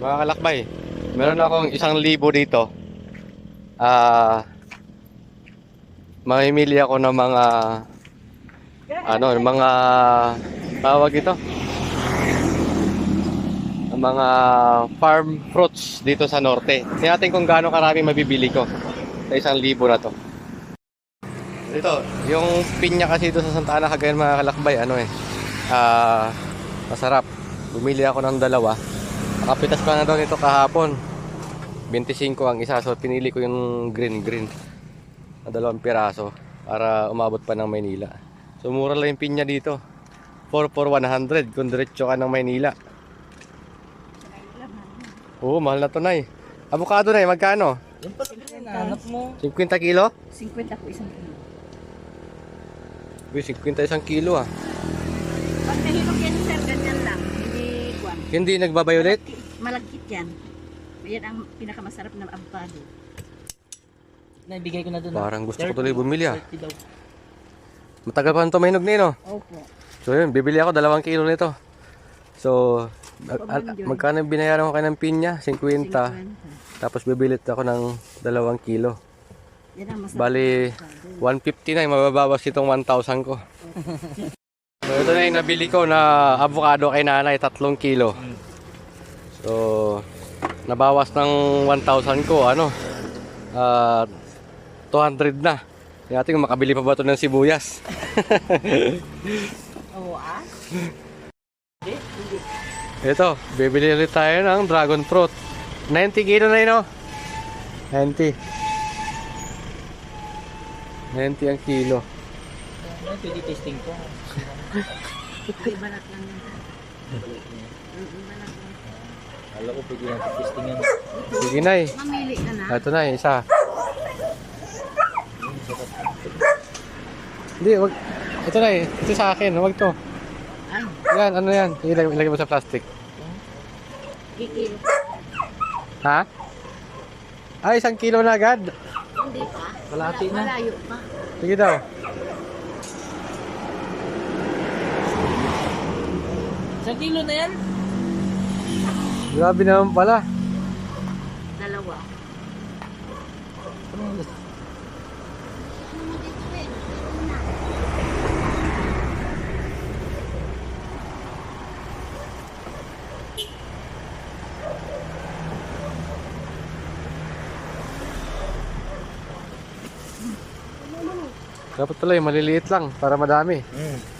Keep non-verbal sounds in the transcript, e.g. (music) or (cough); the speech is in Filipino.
Mga kalakbay, meron akong isang libo dito. Ah, mamimili ako ng mga ano, mga tawag ito. Ng mga farm fruits dito sa norte. Tingnan natin kung gaano karami mabibili ko sa isang libo na to. Ito, yung pinya kasi dito sa Santa Ana, Cagayan mga kalakbay, ano eh, ah, masarap. Bumili ako ng dalawa. Nakapitas pa na daw nito kahapon. 25 ang isa, so pinili ko yung green green na dalawang piraso para umabot pa ng Maynila. So mura lang yung pinya dito. 4 for 100 kung diretso ka ng Maynila. Oo, mahal na to, Nay. Avocado, Nay, magkano? Yung pati hinahanap mo. 50 kilo? 50 po isang kilo. Uy, 50 isang kilo ah. Pag nahilog yan sir, ganyan lang. Hindi nagbabayolate? Malagkit yan. Yan ang pinakamasarap na avocado. Naibigay ko na doon. Parang gusto ko tuloy bumili, ah. 30 daw. Matagal pa nito mahinog nino. Opo. So yun, bibili ako dalawang kilo nito. So, yun. magkano binayaran ko kay ng pinya? 50. 50. Tapos bibilit ako ng dalawang kilo. Yan ang masarap. Bali, 150 na yung mababawas itong 1,000 ko. (laughs) so ito na yung nabili ko na avocado kay nanay, tatlong kilo. So, nabawas ng 1,000 ko, ano, ah 200 na. Natin kung makabili pa ba ito ng sibuyas. (laughs) Oo ah. Ito, bibili ulit tayo ng dragon fruit. 90 kilo na yun, oh. 90. 90 ang kilo. Ay, pwede testing ko. Ay, balat lang yan. Balat lang. Alam ko pwede natin testingan. Sige na eh. Mamili ka na. Ito na, isa. Hindi, wag. Ito na eh. Ito sa akin, wag to. Ay, Yan, ano yan? Ilagay, ilagay mo sa plastic. kikilo. Ha? Ay, isang kilo na agad. Hindi pa. Kalahati na. Malayo pa. Sige daw. Isang kilo na yan? Grabe naman pala. Dalawa. Dapat pala yung maliliit lang para madami. Hmm.